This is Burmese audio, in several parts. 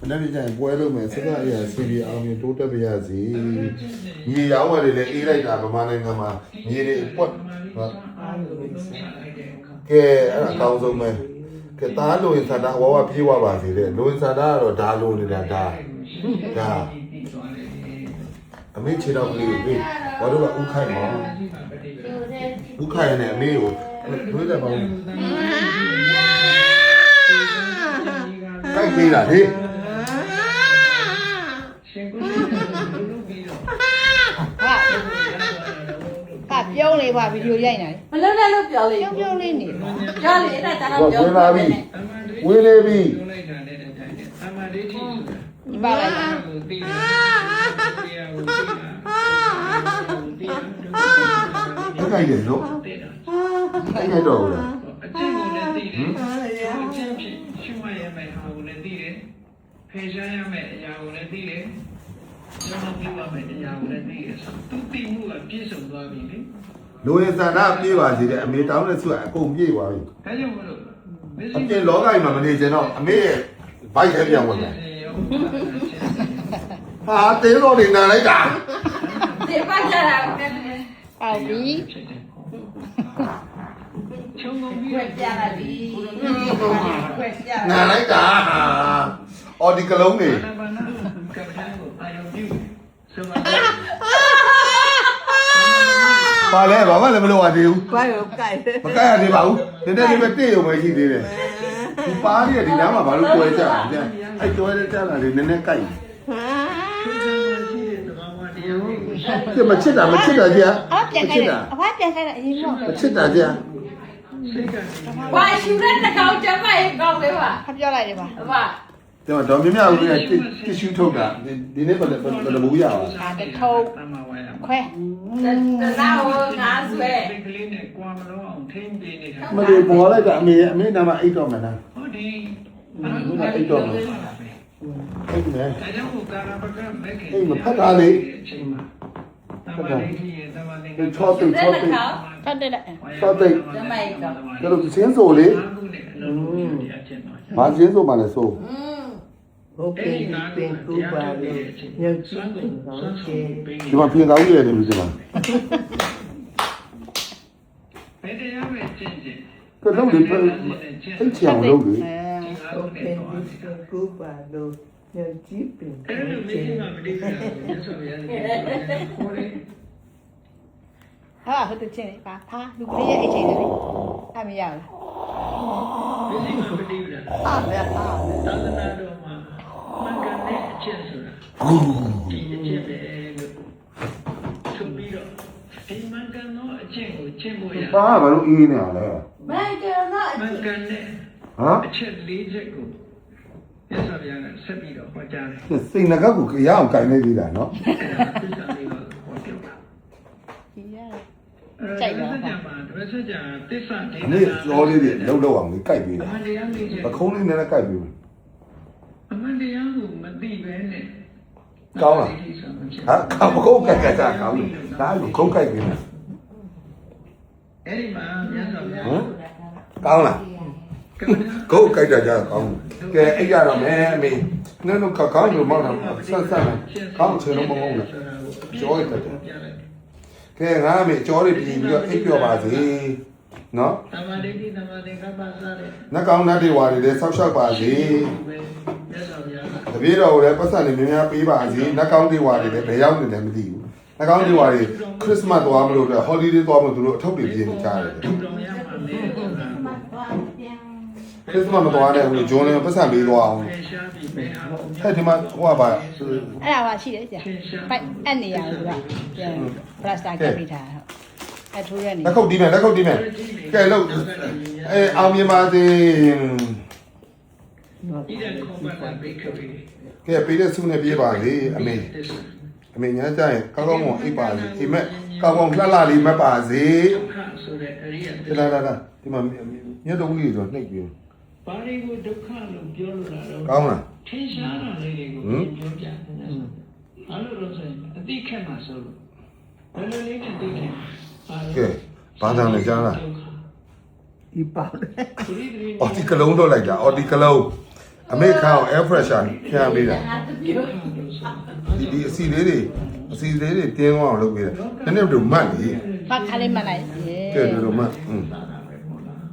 မနေ့ကကျရင်ပွဲလုပ်မယ်စကားအရာစီရီအောင်ရင်တိုးတက်ပါရစေညီရောင်းဝယ်တွေလည်းအေးလိုက်တာဗမာနိုင်ငံမှာညီတွေပွက်ဟုတ်အားလုံးစံကဲအဲ့ဒါအကောင်းဆုံးပဲကဲသားလိုရင်ဆန္ဒဝါဝပြေးဝပါစေတဲ့လိုရင်ဆန္ဒကတော့ဒါလိုနေတာဒါဒါအမေခြေတော်ကလေးကိုပြေးဘာလို့ကဥခိုင်မောင်ဥခိုင်နဲ့အမေကိုတွေးတယ်ပေါ့ကိုက်ပေးတာလေ ရှင်ကိုရှင်ကိုလုပ်ပြီးတော့ ဟာက ပြုံးလေးပါဗီဒီယိုရိုက်နေတယ်မလုံးနဲ့လို့ပြောလေပြုံးပြုံးလေးနေပါပြောလေအဲ့ဒါကျတော့တော့ပြောဝင်လာပြီအမှန်တည်းဝင်လေပြီပြောလိုက်တာနဲ့တည်းတိုင်းအမှန်တည်းထိဆိုတာဒီပါလိုက်တာကိုသိတယ်တရားကိုသိတာသိတာဘယ်ကိုက်ရလို့သိတာဘယ်ကိုက်တော့ဘူးလားအကျင့်ကိုလည်းသိတယ်အကျင့်ဖြစ်ရှုမှတ်ရမယ့်ဟာကိုလည်းသိတယ်ဖေရှားရမယ့်အရာကိုလည်းသိတယ် ကျွန်တော်ပြောရမယ့်အရာကိုလည်းသိတယ်ဆိုသူသိမှုကပြည့်စုံသွားပြီလေလိုရင်ဆန္ဒပြေးပါစေတဲ့အမေတောင်းတဲ့ဆုကအကုန်ပြေးသွားပြီဒါကြောင့်မလို့အပြင်လောကကြီးမှာမနေချင်တော့အမေရဲ့ဘိုက်ထဲပြန်ဝင်တယ်ဟာတင်းတော်နေနာလိုက်တာဒီပတ်ကြတာပဲအောက်ပြီချုံကုန်ပြီးခွဲတော့ပြလာပြီခွဲပြနာလိုက်တာအော်ဒီကလုံးနေ ဘာနာဘာနာကပ္ပန်ကိုအာရုံပြုဆိုပါပါလဲဘာမှလည်းမလုပ်ရသေးဘူးဘာရောကြိုက်တယ်မကရသေးပါဘူးနည်းနည်းလေးပဲတည့်ရုံပဲရှိသေးတယ်ဒီပါးရဒီနားမှာဘာလို့ကွဲကြလဲအဲ့ကျွဲတဲ့ကြလာလေနည်းနည်းကြိုက်သူကရှိတဲ့သဘာဝတရားကိုပြမချစ်တာမချစ်တာကြာအဖပြန်ခိုင်းတယ်အဖပြန်ခိုင်းတယ်အရင်ကမချစ်တာကြာစိတ်ကဘာရှူတဲ့တကောင်ကျမရဲ့ကောင်းလေးပါဖပြောလိုက်တယ်ပါဘာ တော့ဒေါ်မြမြဦးကတစ်ရှူးထုတ်တာဒီနေ့ဘယ်ဘယ်လိုဘူးရအောင်တမဝါရခွဲတနာဟောငါဆွဲစိတ်ကလေးနဲ့ကြွားမလို့အောင်ထိမ့်ပေးနေတာမလေးပေါ်လိုက်တာအမေအမေနာမအိတ်တော်မယ်နော်ဟောဒီအိတ်တော်မယ်အိတ်မယ်ဒါကြောင့်ကာရပကမက်ခင်အိတ်မဖတ်တာလေအချိန်မှာတမလေးကြီးရဲ့တမလေးဒီချောတိတ်ချောတိတ်ဖတ်တယ်လေစောတိတ်ကျမရဲ့ကောင်းကျတော့စင်းဆိုလေခုနဲ့အလုံးလုံးပြအချက်တော့ဘာစင်းဆိုမှလဲဆိုอืม ဟုတ်ကဲ့ပြင်ကူပါလို့ညချီးတင်ကောင်းချေဒီမှာပြင်သားကြီးရတယ်ဒီမှာဘယ်တရားပဲကျင့်ကျင့်ကလုံးလေးအိတ်ချအောင်လုပ်လေအဲဟုတ်ကဲ့ပြင်ကူပါလို့ညချီးပင်အဲ့ကောလိုင်းမချေင်းကမတည်ဘူးမြတ်စွာဘုရားရဲ့ခေါ်တယ်ဟာဟုတ်တယ်ချင်းပါဖာလူကလေးရဲ့အိတ်ချိန်တယ်လေအမရဘူးမင်းကမတည်ဘူးလားဟာဗျာဟာသာသနာတော်မှာမှန် ကန်တဲ့အချက်ဆိုတာဒီအချက်ပဲလို့ဆိုပြီးတော့ဒီမှန်ကန်သောအချက်ကိုကျင့်ဖို့ရဘာဘာလို့အေးနေရလဲမန်ကနာမှန်ကန်တဲ့ဟမ်အချက်၄ချက်ကိုမြတ်စွာဘုရားကဆက်ပြီးတော့ဟောကြားတယ်စိတ်ငကကိုရအောင်ကြိုင်နေသေးတာနော်အဲ့ဒါသစ္စာလေးပါဟောပြောတာဒီရအဲ့ဒါသစ္စာမှာသစ္စာသစ္စာဒေအမေရောလေးတွေလှုပ်လှုပ်အောင်လေးကြိုက်ပေးအတာမှန်တရားလေးချက်ပခုံးလေးနဲ့လည်းကြိုက်ပေးအမှန်တရားကိုမ သိဘဲနဲ့ကောင်းလားဟာပခုံးကြိုက်ကြတာကောင်းတယ်ဒါကခုံးကြိုက်ပေးတာအဲ့ဒီမှာမြတ်စွာဘုရားဟမ်ကောင်းလားကမ္ဘာကိုယ်ကြိုက်တာကြကောင်းကဲအဲ့ရတော့မယ်အမေနင်တို့ကကောင်းလို့မောက်တာဆက်ဆက်မယ်ကောင်းချင်လို့မဟုတ်ဘူးကြောရတဲ့ကဲငါအမေကြောတွေပြင်ပြီးတော့အိပ်ပြောပါစေနော်သမာဓိတိသမာဓိကပ္ပစားတဲ့နှကောင်းနှတွေဝါတွေလည်းဆောက်ရှောက်ပါစေမြတ်စွာဘုရားက တပည့်တော်ကိုလည်းပတ်စံနေများများပေးပါစေနှကောင်းတွေဝါတွေလည်းဘယ်ရောက်နေလဲမသိဘူးနှကောင်းတွေဝါတွေခရစ်စမတ်သွားမလို့တော့ဟော်လီဒေးသွားမလို့သူတို့အထုပ်တွေပြင်နေကြတယ်ထူတော်ရမှာလေဆိုတာကိုခရစ်စမတ်မသွားတဲ့ဘူးဂျွန်လည်းပတ်စံပေးသွားအောင်ဖယ်ရှားပြီးပဲဟာဟဲ့ဒီမှာဟိုကပါအဲ့ဒါပါရှိတယ်ကြာပိုက်အဲ့နေရဘူးကပြန်ပလတ်စတာကပ်ပြီးထားဟုတ်အဲ့ထိုးရနေလက်ခုပ်တီးမယ်လက်ခုပ်တီးမယ်ကဲလို့အဲအောင်မြင်ပါစေနော်ဣဒံခောပတ္တဘိ က္ခဝေကဲပေးတဲ့ဆုနဲ့ပြေးပါလေအမေအမေညာကြရင်ကောင်းကောင်းမွန်အိပ်ပါစေအိမ်မက်ကောင်းကောင်းလှလှလေးမက်ပါစေဒုက္ခဆိုတဲ့အရိယသစ္လာစာလာလာဒီမှာမြတ်တော်ကြီးဆိုနှိပ်ပြီးပါဠိကိုဒုက္ခလို့ပြောလို့တာတော့ကောင်းလားထင်ရှားတာလေးတွေကိုပြောပြတယ်။အဲ့လိုလို့ဆိုရင်အတိခက်မှာဆိုလို့ဘယ်လိုလေးနဲ့သိတယ်။ကဲဘာသာနဲ့ကြားလားဒီပါလေဒီဒီအော်ဒီကလုံးတော့လိုက်တာအော်ဒီကလုံး အမေခါကို air pressure ခံပေးတာဒုက္ခလို့ဆိုတာဒီဒီအစီလေးတွေအစီလေးတွေတင်းသွားအောင်လုပ်ပေးတယ်နည်းနည်းတို့မှတ်လေဘာခါလေးမှတ်လိုက်ရေကဲတို့တို့မှတ်อืมသာတာပဲပေါ့လား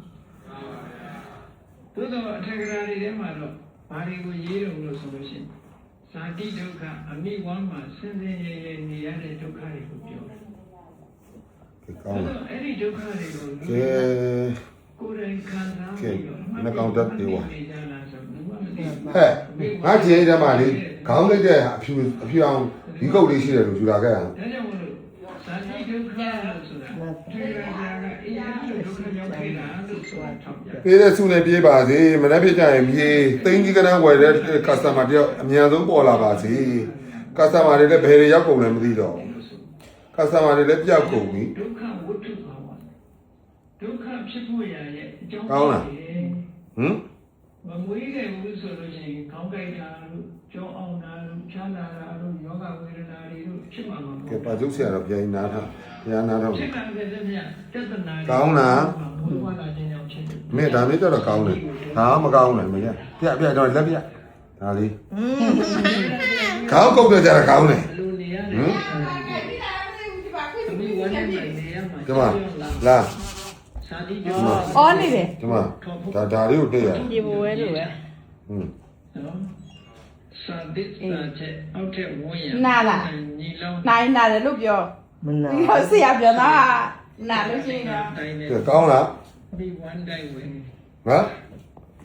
သို့တော့အထက်ကရာတွေထဲမှာတော့ဘာတွေကိုရေးတယ်လို့ဆိုလို့ရှိရင်ဇာတိဒုက္ခအမိဝမ်းမှာဆင်းရဲရဲနေရတဲ့ဒုက္ခတွေကိုပြောတယ်ကဲကောင်းလားအဲ့ဒီဒုက္ခတွေကိုကဲကိုယ်တိုင်ခံစားပြီးတော့နေကြလားဆိုဘူးမသိဘူး ဟဲ့ငါကြည့်ရမှာလေခေါင်းလိုက်တဲ့အဖြူအဖြူအောင်ဒီကုတ်လေးရှိတယ်လို့ယူလာခဲ့တာဒါကြောင့်မလို့ဇာတိဒုက္ခလို့ဆိုတာဒီရရာကအေးရဒုက္ခရောက်ခဲ့တာလို့ဆိုတာထောက်ပြပြေးတဲ့စုနဲ့ပြေးပါစေမနေ့ပြကြရင်မြေသိန်းကြီးကနန်းဝယ်တဲ့ customer တယောက်အများဆုံးပေါ်လာပါစေ customer တွေလည်းဘယ်တွေရောက်ကုန်လဲမသိတော့ဘူး customer တွေလည်းပြောက်ကုန်ပြီဒုက္ခဝတ္ထုပါပါဒုက္ခဖြစ်ဖို့ရရဲ့အကြောင်းကောင်းလားဟမ် မမွေးခဲ့ဘူးဆိုလို့ရှိရင်ခေါင်းကိုက်တာလို့ကြောင်းအောင်တာလို့ဖြားလာတာလို့ယောဂဝေဒနာတွေလို့ဖြစ်မှာမဟုတ်ကဲပါကျုပ်ဆရာတော့ပြန်နားထားပြန်နားထားဖြစ်ကံတဲ့မြတ်တသနာကောင်းလားဘုရားလာခြင်းကြောင့်ဖြစ်တယ်မင်းဒါမျိုးကြတော့ကောင်းတယ်ဒါမကောင်းဘူးမင်းပြပြတော့လက်ပြဒါလေးခေါင်းကုတ်တော့ကြတာကောင်းတယ်လူနေရဟတယ်မ်သမီးဝမ်းနဲ့နေရမှာဒီမှာလာစာတိကျော် အော်နေတယ်ဒီမှာဒါဒါလေးကိုတွေ့ရတယ်ဒီဘဝဲလို့ပဲဟွန်းနော်စာတိစာချက်အောက်ထက်ဝန်းရညီလောင်းနိုင်နာတယ်လို့ပြောမနာဒီတော့ဆရာပြောတာနာလို့ရှိရင်တော့တိုင်းနဲ့ကဲကောင်းလားဒီဝမ်းတိုင်းဝင်ဟမ်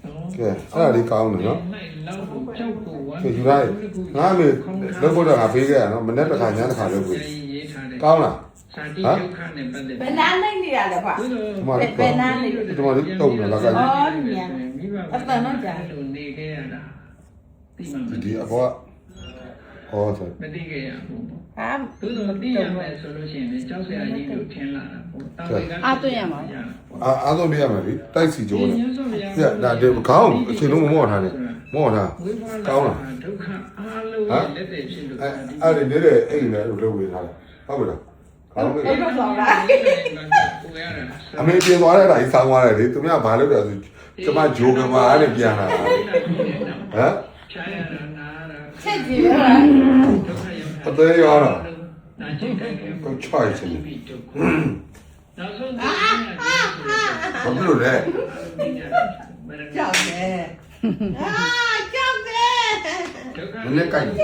နော်ကဲအဲ့ဒါလေးကောင်းတယ်နော်နိုင်လောက်ကိုကြောက်ကိုဝမ်းကဲယူလိုက်ငါမေလုပ်ဖို့တော့ငါပေးခဲ့ရနော်မနေ့တစ်ခါညတစ်ခါလုပ်ပြီရေးထားတယ်ကောင်းလား စာတိဒုက္ခနဲ့ပတ်သက်ဘယ်နာနိုင်နေရလဲဗျဒီလိုဒီမှာလေးကောင်းဒီမှာလေးတုံတယ်လားကအော်ညာအတန်တော့ကြာလို့နေခဲ့ရတာဒီမှာမဒီအကောဟောဆိုမသိခဲ့ရဘူးပေါ့ဟာသို့တော့သိရမယ်ဆိုလို့ရှိရင်လည်းကြောက်စရာကြီးလို့ထင်လာတာပေါ့တာဝေကအားသွင်းရမှာအာအားဆုံးပြရမယ်လေတိုက်စီကျိုးတယ်ပြဒါဒီခေါင်းအချိန်လုံးမမော့ထားနဲ့မော့ထားဝိပါဒနာဒုက္ခအားလုံးလက်တည်ဖြစ်လို့အဲအဲ့ဒီနေတဲ့အဲ့ဒီလည်းလုပ်ဝေးထားတယ်ဟုတ်ပြီလား ခေါင်းလေးအဲ့တော့ဆောင်တာကိုရတာအမေပြင်သွားတဲ့တိုင်းဆောင်းသွားတယ်လေသူများဘာလုပ်တယ်ဆိုကျမဂျိုကမာနဲ့ပြန်လာတာဟမ်ချာရတာနာတာချက်ကြည့်ပါဒုက္ခရောက်တာအသေးရောတော့နာကျင်တယ်ကိုချွိုက်ချင်တယ်ပြီးဒုက္ခနောက်ဆုံးဒီနေ့ဘာဖြစ်လို့လဲကြောက်တယ်အာကြောက်တယ်ဒုက္ခနည်းနည်းကြိုက်တယ်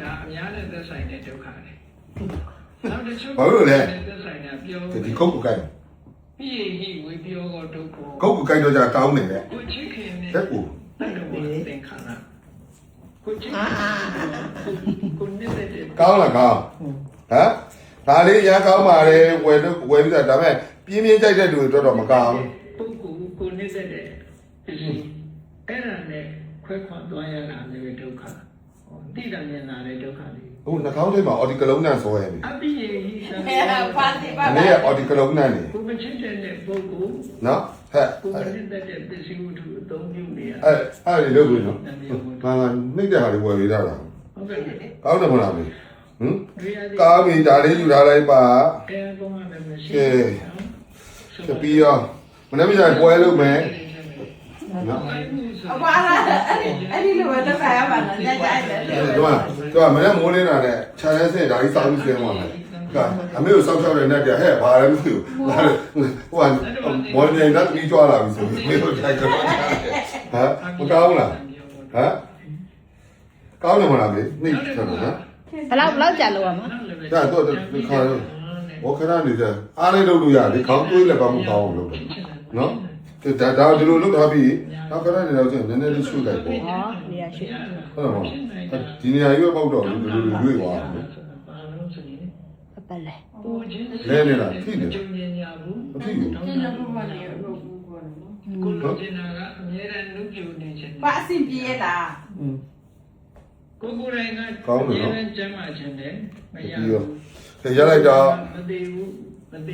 ဒါအများနဲ့သက်ဆိုင်တဲ့ဒုက္ခတွေ နောက်တစ်ချုပ်သက်ဆိုင်တာပြောဒီကုတ်ကိုကြိုက်ပြီးရင်ဝေပြောကဒုက္ခကုတ်ကိုကြိုက်တော့じゃကောင်းနေတယ်ကိုချစ်ခင်နဲ့တက်ကိုတတ်တော်သင်္ခါရကိုချစ်ကိုနေတဲ့တဲ့ကောင်းလားကောင်းဟမ်ဒါလေးရမ်းကောင်းပါလေဝယ်လို့ဝယ်ပြီးတော့ဒါပေမဲ့ပြင်းပြင်းကြိုက်တဲ့လူတွေတော့တော့မကောင်းပုဂ္ဂိုလ်ကိုနေတဲ့တဲ့ပစ္စည်းအဲ့ဒါနဲ့ခွဲခွာသွားရတာလည်းဒုက္ခတိတာမြင်လာတဲ့ဒုက္ခတွေ ဘူးနှာခေါင်းထဲမှာအော်ဒီကလုံးနဲ့ဆွဲနေအပိယေဟိသံအဲ့ဖာစီပါအပါမေကအော်ဒီကလုံးနဲ့နေကိုမချစ်တဲ့ပုဂ္ဂိုလ်နော်ဟဲ့ကိုမနေတဲ့တဲ့ပစ္စည်းဝတ္ထုအသုံးပြုနေရအဲ့အဲ့ဒီလုပ်ပြီနော်ငါငါနှိမ့်တဲ့ဟာတွေဝယ်ပေးတာလားဟုတ်ကဲ့ကောင်းတယ်မလားမေဟမ်ဒီအဒီကားမီဒါလေးယူထားလိုက်ပါကဲကောင်းတယ်မရှိတပီးရောမနေ့ကကြာပွဲလုပ်မယ် နော်အပွားလားအဲ့ဒီလိုပဲတော့ခါရပါတော့ညကြိုက်တယ်အဲ့တော့တော့မနေ့မိုးလင်းတာနဲ့ခြံရဲစင်ဒါကြီးစောင်းပြီးစင်းသွားတယ်ကအမေကိုစောက်ရှောက်တဲ့နဲ့တည်းဟဲ့ဘာလဲမသိဘူးဟိုကမော်နေနဲ့ပြီးကြွားလာပြီဆိုပြီးမေကိုထိုက်တော့ဟမ်မကောင်းလားဟမ်ကောင်းတယ်မလားမေနှိမ့်တယ်နော်ဘလောက်ဘလောက်ကြာလို့ရမှာဒါတော့ဒီခါဘောခဏနေကြအားလေးလုပ်လို့ရတယ်ခေါင်းတွေးလည်းကောင်းမကောင်းအောင်လုပ်တယ်နော် ဒါဒါဒီလိုလုပ်ထားပြီးနောက်ခဏနေတော့ကျနည်းနည်းလေးရွှေ့လိုက်ပေါ့ဟောနေရာရှိဟုတ်တယ်မဟုတ်ဒီနေရာကြီးပဲပေါက်တော့ဒီလိုလိုရွေ့သွားတယ်အပလဲလဲနေတာထိနေကျုံညညာဘူးမထိဘူးဒီလိုပုံမှန်လေးတော့ဘူးကောနော်ကိုလိုချင်တာကအမြဲတမ်းနှုတ်ပြနေချင်ဘာအဆင်ပြေလားอืมကိုကိုယ်တိုင်ကအမြဲတမ်းကျမ်းမာချင်တယ်မရပြီးဘူးတော့ရလိုက်တော့မသေးဘူးမသေး